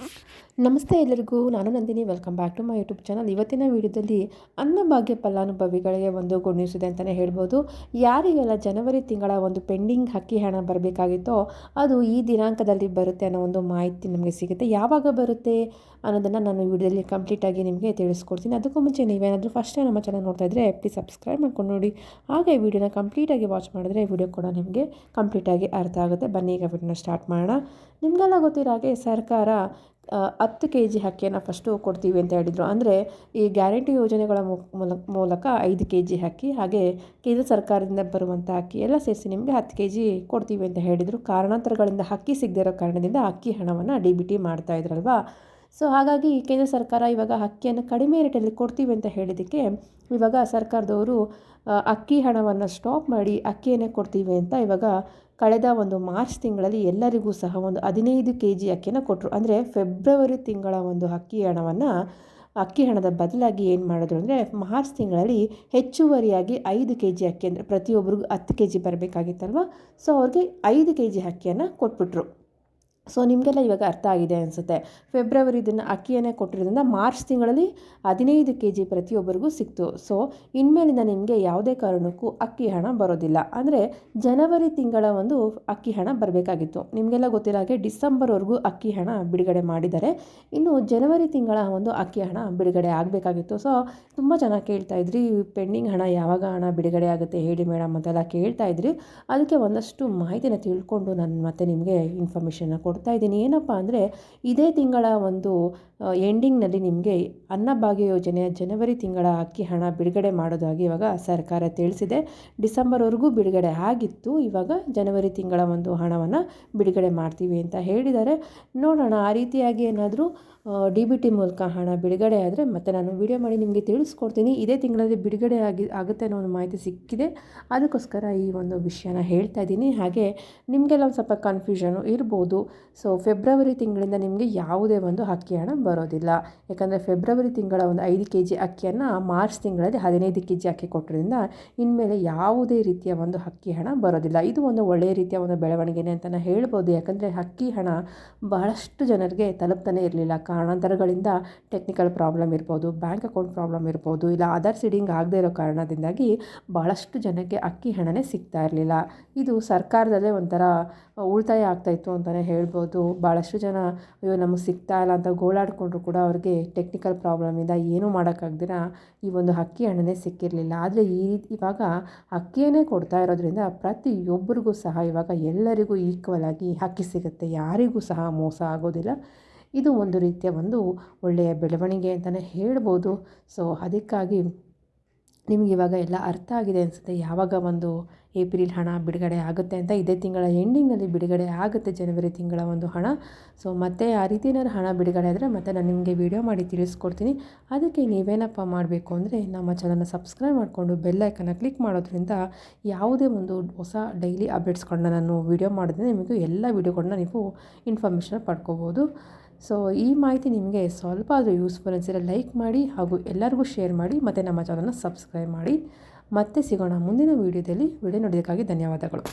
life. ನಮಸ್ತೆ ಎಲ್ಲರಿಗೂ, ನಾನು Nandini. Welcome back to my YouTube channel ಇವತ್ತಿನ ವಿಡಿಯೋದಲ್ಲಿ ಅನ್ನಭಾಗ್ಯ ಫಲಾನುಭವಿಗಳಿಗೆ ಒಂದು ಗುಡ್ ನ್ಯೂಸ್ ಇದೆ ಅಂತಲೇ ಹೇಳ್ಬೋದು. ಯಾರಿಗೆಲ್ಲ ಜನವರಿ ತಿಂಗಳ ಒಂದು ಪೆಂಡಿಂಗ್ ಹಕ್ಕಿ ಹಣ ಬರಬೇಕಾಗಿತ್ತೋ, ಅದು ಈ ದಿನಾಂಕದಲ್ಲಿ ಬರುತ್ತೆ ಅನ್ನೋ ಒಂದು ಮಾಹಿತಿ ನಮಗೆ ಸಿಗುತ್ತೆ. ಯಾವಾಗ ಬರುತ್ತೆ ಅನ್ನೋದನ್ನು ನಾನು ವಿಡಿಯೋದಲ್ಲಿ ಕಂಪ್ಲೀಟಾಗಿ ನಿಮಗೆ ತಿಳಿಸ್ಕೊಡ್ತೀನಿ. ಅದಕ್ಕೂ ಮುಂಚೆ ನೀವೇನಾದರೂ ಫಸ್ಟ್ ಟೈಮ್ ನಮ್ಮ ಚಾನಲ್ ನೋಡ್ತಾ ಇದ್ದರೆ ಪ್ಲೀಸ್ ಸಬ್ಸ್ಕ್ರೈಬ್ ಮಾಡ್ಕೊಂಡು ನೋಡಿ. ಹಾಗೆ ವಿಡಿಯೋನ ಕಂಪ್ಲೀಟಾಗಿ ವಾಚ್ ಮಾಡಿದ್ರೆ ವಿಡಿಯೋ ಕೂಡ ನಿಮಗೆ ಕಂಪ್ಲೀಟಾಗಿ ಅರ್ಥ ಆಗುತ್ತೆ. ಬನ್ನಿ, ಈಗ ವಿಡಿಯೋನ ಸ್ಟಾರ್ಟ್ ಮಾಡೋಣ. ನಿಮಗೆಲ್ಲ ಗೊತ್ತಿರೋ ಹಾಗೆ ಸರ್ಕಾರ ಹತ್ತು ಕೆ ಜಿ ಅಕ್ಕಿಯನ್ನು ಫಸ್ಟು ಕೊಡ್ತೀವಿ ಅಂತ ಹೇಳಿದರು. ಅಂದರೆ ಈ ಗ್ಯಾರಂಟಿ ಯೋಜನೆಗಳ ಮೂಲಕ ಐದು ಕೆ ಜಿ ಅಕ್ಕಿ ಹಾಗೆ ಕೇಂದ್ರ ಸರ್ಕಾರದಿಂದ ಬರುವಂಥ ಅಕ್ಕಿ ಎಲ್ಲ ಸೇರಿಸಿ ನಿಮಗೆ ಹತ್ತು ಕೆ ಜಿ ಕೊಡ್ತೀವಿ ಅಂತ ಹೇಳಿದರು. ಕಾರಣಾಂತರಗಳಿಂದ ಅಕ್ಕಿ ಸಿಗದೇ ಇರೋ ಕಾರಣದಿಂದ ಅಕ್ಕಿ ಹಣವನ್ನು ಡಿ ಬಿ ಟಿ ಮಾಡ್ತಾಯಿದ್ರಲ್ವಾ ಸೊ ಹಾಗಾಗಿ ಕೇಂದ್ರ ಸರ್ಕಾರ ಇವಾಗ ಅಕ್ಕಿಯನ್ನು ಕಡಿಮೆ ರೇಟಲ್ಲಿ ಕೊಡ್ತೀವಿ ಅಂತ ಹೇಳಿದ್ದಕ್ಕೆ ಇವಾಗ ಸರ್ಕಾರದವರು ಅಕ್ಕಿ ಹಣವನ್ನು ಸ್ಟಾಪ್ ಮಾಡಿ ಅಕ್ಕಿಯನ್ನೇ ಕೊಡ್ತೀವಿ ಅಂತ ಇವಾಗ ಕಳೆದ ಒಂದು ಮಾರ್ಚ್ ತಿಂಗಳಲ್ಲಿ ಎಲ್ಲರಿಗೂ ಸಹ ಒಂದು ಹದಿನೈದು ಕೆ ಜಿ ಅಕ್ಕಿಯನ್ನು ಕೊಟ್ಟರು ಅಂದರೆ ಫೆಬ್ರವರಿ ತಿಂಗಳ ಒಂದು ಅಕ್ಕಿ ಹಣವನ್ನು, ಅಕ್ಕಿ ಹಣದ ಬದಲಾಗಿ ಏನು ಮಾಡಿದ್ರು ಅಂದರೆ ಮಾರ್ಚ್ ತಿಂಗಳಲ್ಲಿ ಹೆಚ್ಚುವರಿಯಾಗಿ ಐದು ಕೆ ಜಿ ಅಕ್ಕಿ ಅಂದರೆ ಪ್ರತಿಯೊಬ್ಬರಿಗೂ ಹತ್ತು ಕೆ ಜಿ ಬರಬೇಕಾಗಿತ್ತಲ್ವ? ಸೊ ಅವ್ರಿಗೆ ಐದು ಕೆ ಜಿ ಅಕ್ಕಿಯನ್ನು ಕೊಟ್ಬಿಟ್ರು. ಸೊ, ನಿಮಗೆಲ್ಲ ಇವಾಗ ಅರ್ಥ ಆಗಿದೆ ಅನಿಸುತ್ತೆ. ಫೆಬ್ರವರಿ ಇದನ್ನು ಅಕ್ಕಿಯನ್ನೇ ಕೊಟ್ಟಿರೋದ್ರಿಂದ ಮಾರ್ಚ್ ತಿಂಗಳಲ್ಲಿ ಹದಿನೈದು ಕೆ ಜಿ ಪ್ರತಿಯೊಬ್ಬರಿಗೂ ಸಿಕ್ತು. ಸೊ, ಇನ್ಮೇಲಿಂದ ನಿಮಗೆ ಯಾವುದೇ ಕಾರಣಕ್ಕೂ ಅಕ್ಕಿ ಹಣ ಬರೋದಿಲ್ಲ. ಅಂದರೆ ಜನವರಿ ತಿಂಗಳ ಒಂದು ಅಕ್ಕಿ ಹಣ ಬರಬೇಕಾಗಿತ್ತು. ನಿಮಗೆಲ್ಲ ಗೊತ್ತಿರೋ ಹಾಗೆ ಡಿಸೆಂಬರ್ವರೆಗೂ ಅಕ್ಕಿ ಹಣ ಬಿಡುಗಡೆ ಮಾಡಿದ್ದಾರೆ ಇನ್ನು ಜನವರಿ ತಿಂಗಳ ಒಂದು ಅಕ್ಕಿ ಹಣ ಬಿಡುಗಡೆ ಆಗಬೇಕಾಗಿತ್ತು. ಸೊ, ತುಂಬ ಚೆನ್ನಾಗಿ ಕೇಳ್ತಾ ಇದ್ರಿ ಪೆಂಡಿಂಗ್ ಹಣ ಯಾವಾಗ ಹಣ ಬಿಡುಗಡೆ ಆಗುತ್ತೆ ಹೇಳಿ ಮೇಡಮ್ ಅಂತೆಲ್ಲ ಕೇಳ್ತಾ ಇದ್ರಿ. ಅದಕ್ಕೆ ಒಂದಷ್ಟು ಮಾಹಿತಿನ ತಿಳ್ಕೊಂಡು ನಾನು ಮತ್ತೆ ನಿಮಗೆ ಇನ್ಫಾರ್ಮೇಷನ್ನ ಕೊಡ್ತಾ ಇದ್ದೀನಿ. ಏನಪ್ಪ ಅಂದರೆ, ಇದೇ ತಿಂಗಳ ಒಂದು ಎಂಡಿಂಗ್ನಲ್ಲಿ ನಿಮಗೆ ಅನ್ನಭಾಗ್ಯ ಯೋಜನೆಯ ಜನವರಿ ತಿಂಗಳ ಅಕ್ಕಿ ಹಣ ಬಿಡುಗಡೆ ಮಾಡೋದಾಗಿ ಇವಾಗ ಸರ್ಕಾರ ತಿಳಿಸಿದೆ. ಡಿಸೆಂಬರ್ವರೆಗೂ ಬಿಡುಗಡೆ ಆಗಿತ್ತು. ಇವಾಗ ಜನವರಿ ತಿಂಗಳ ಒಂದು ಹಣವನ್ನು ಬಿಡುಗಡೆ ಮಾಡ್ತೀವಿ ಅಂತ ಹೇಳಿದ್ದಾರೆ. ನೋಡೋಣ, ಆ ರೀತಿಯಾಗಿ ಏನಾದರೂ ಡಿ ಬಿ ಟಿ ಮೂಲಕ ಹಣ ಬಿಡುಗಡೆ ಆದರೆ ಮತ್ತೆ ನಾನು ವಿಡಿಯೋ ಮಾಡಿ ನಿಮಗೆ ತಿಳಿಸ್ಕೊಡ್ತೀನಿ. ಇದೇ ತಿಂಗಳಲ್ಲಿ ಬಿಡುಗಡೆ ಆಗಿ, ಆಗುತ್ತೆ ಅನ್ನೋ ಒಂದು ಮಾಹಿತಿ ಸಿಕ್ಕಿದೆ. ಅದಕ್ಕೋಸ್ಕರ ಈ ಒಂದು ವಿಷಯನ ಹೇಳ್ತಾ ಇದ್ದೀನಿ. ಹಾಗೆ, ನಿಮಗೆಲ್ಲ ಒಂದು ಸ್ವಲ್ಪ ಕನ್ಫ್ಯೂಷನು ಇರ್ಬೋದು. ಸೊ ಫೆಬ್ರವರಿ ತಿಂಗಳಿಂದ ನಿಮಗೆ ಯಾವುದೇ ಒಂದು ಅಕ್ಕಿ ಹಣ ಬರೋದಿಲ್ಲ. ಯಾಕಂದರೆ ಫೆಬ್ರವರಿ ತಿಂಗಳ ಒಂದು ಐದು ಕೆ ಜಿ ಅಕ್ಕಿಯನ್ನು ಮಾರ್ಚ್ ತಿಂಗಳಲ್ಲಿ ಹದಿನೈದು ಕೆ ಜಿ ಅಕ್ಕಿ ಕೊಟ್ಟರಿಂದ ಇನ್ಮೇಲೆ ಯಾವುದೇ ರೀತಿಯ ಒಂದು ಅಕ್ಕಿ ಹಣ ಬರೋದಿಲ್ಲ. ಇದು ಒಂದು ಒಳ್ಳೆಯ ರೀತಿಯ ಒಂದು ಬೆಳವಣಿಗೆನೆ ಅಂತಲೇ ಹೇಳ್ಬೋದು. ಯಾಕಂದರೆ ಅಕ್ಕಿ ಹಣ ಬಹಳಷ್ಟು ಜನರಿಗೆ ತಲುಪ್ತಾನೆ ಇರಲಿಲ್ಲ. ಕಾರಣಾಂತರಗಳಿಂದ ಟೆಕ್ನಿಕಲ್ ಪ್ರಾಬ್ಲಮ್ ಇರ್ಬೋದು ಬ್ಯಾಂಕ್ ಅಕೌಂಟ್ ಪ್ರಾಬ್ಲಮ್ ಇರ್ಬೋದು, ಇಲ್ಲ ಆಧಾರ್ ಸೀಡಿಂಗ್ ಆಗದೇ ಇರೋ ಕಾರಣದಿಂದಾಗಿ ಭಾಳಷ್ಟು ಜನಕ್ಕೆ ಅಕ್ಕಿ ಹಣನೇ ಸಿಗ್ತಾ ಇರಲಿಲ್ಲ. ಇದು ಸರ್ಕಾರದಲ್ಲೇ ಒಂಥರ ಉಳಿತಾಯ ಆಗ್ತಾಯಿತ್ತು ಅಂತಲೇ ಹೇಳ್ಬೋದು. ಭಾಳಷ್ಟು ಜನ, ಅಯ್ಯೋ, ನಮಗೆ ಸಿಗ್ತಾ ಇಲ್ಲ ಅಂತ ಗೋಳಾಡಿಕೊಂಡ್ರು ಕೂಡ ಅವ್ರಿಗೆ ಟೆಕ್ನಿಕಲ್ ಪ್ರಾಬ್ಲಮಿಂದ ಏನೂ ಮಾಡೋಕ್ಕಾಗ್ದಿರ ಈ ಒಂದು ಅಕ್ಕಿ ಹಣನೇ ಸಿಕ್ಕಿರಲಿಲ್ಲ. ಆದರೆ ಈ ಇವಾಗ ಅಕ್ಕಿಯನ್ನೇ ಕೊಡ್ತಾ ಇರೋದ್ರಿಂದ ಪ್ರತಿಯೊಬ್ಬರಿಗೂ ಸಹ ಇವಾಗ ಎಲ್ಲರಿಗೂ ಈಕ್ವಲ್ ಆಗಿ ಅಕ್ಕಿ ಸಿಗುತ್ತೆ. ಯಾರಿಗೂ ಸಹ ಮೋಸ ಆಗೋದಿಲ್ಲ. ಇದು ಒಂದು ರೀತಿಯ ಒಂದು ಒಳ್ಳೆಯ ಬೆಳವಣಿಗೆ ಅಂತಲೇ ಹೇಳ್ಬೋದು. ಸೊ ಅದಕ್ಕಾಗಿ ನಿಮ್ಗೆ ಇವಾಗ ಎಲ್ಲ ಅರ್ಥ ಆಗಿದೆ ಅನಿಸುತ್ತೆ. ಯಾವಾಗ ಒಂದು ಏಪ್ರಿಲ್ ಹಣ ಬಿಡುಗಡೆ ಆಗುತ್ತೆ ಅಂತ ಇದೇ ತಿಂಗಳ ಎಂಡಿಂಗ್ನಲ್ಲಿ ಬಿಡುಗಡೆ ಆಗುತ್ತೆ ಜನವರಿ ತಿಂಗಳ ಒಂದು ಹಣ. ಸೊ ಮತ್ತೆ ಆ ರೀತಿ ಏನಾದ್ರು ಹಣ ಬಿಡುಗಡೆ ಆದರೆ ಮತ್ತೆ ನಾನು ನಿಮಗೆ ವೀಡಿಯೋ ಮಾಡಿ ತಿಳಿಸ್ಕೊಡ್ತೀನಿ. ಅದಕ್ಕೆ ನೀವೇನಪ್ಪ ಮಾಡಬೇಕು ಅಂದರೆ ನಮ್ಮ ಚಾನಲ್ನ ಸಬ್ಸ್ಕ್ರೈಬ್ ಮಾಡಿಕೊಂಡು ಬೆಲ್ಲೈಕನ್ನ ಕ್ಲಿಕ್ ಮಾಡೋದ್ರಿಂದ ಯಾವುದೇ ಒಂದು ಹೊಸ ಡೈಲಿ ಅಪ್ಡೇಟ್ಸ್ಗಳನ್ನ ನಾನು ವೀಡಿಯೋ ಮಾಡಿದ್ರೆ ನಿಮಗೂ ಎಲ್ಲ ವೀಡಿಯೋಗಳನ್ನ ನೀವು ಇನ್ಫಾರ್ಮೇಷನ್ ಪಡ್ಕೋಬೋದು. ಸೊ ಈ ಮಾಹಿತಿ ನಿಮಗೆ ಸ್ವಲ್ಪ ಆದರೂ ಯೂಸ್ಫುಲ್ ಅನಿಸಿದ್ರೆ ಲೈಕ್ ಮಾಡಿ ಹಾಗೂ ಎಲ್ಲರಿಗೂ ಶೇರ್ ಮಾಡಿ ಮತ್ತು ನಮ್ಮ ಚಾನಲ್ನ ಸಬ್ಸ್ಕ್ರೈಬ್ ಮಾಡಿ. ಮತ್ತೆ ಸಿಗೋಣ ಮುಂದಿನ ವೀಡಿಯೋದಲ್ಲಿ ವಿಡಿಯೋ ನೋಡೋದಕ್ಕಾಗಿ ಧನ್ಯವಾದಗಳು.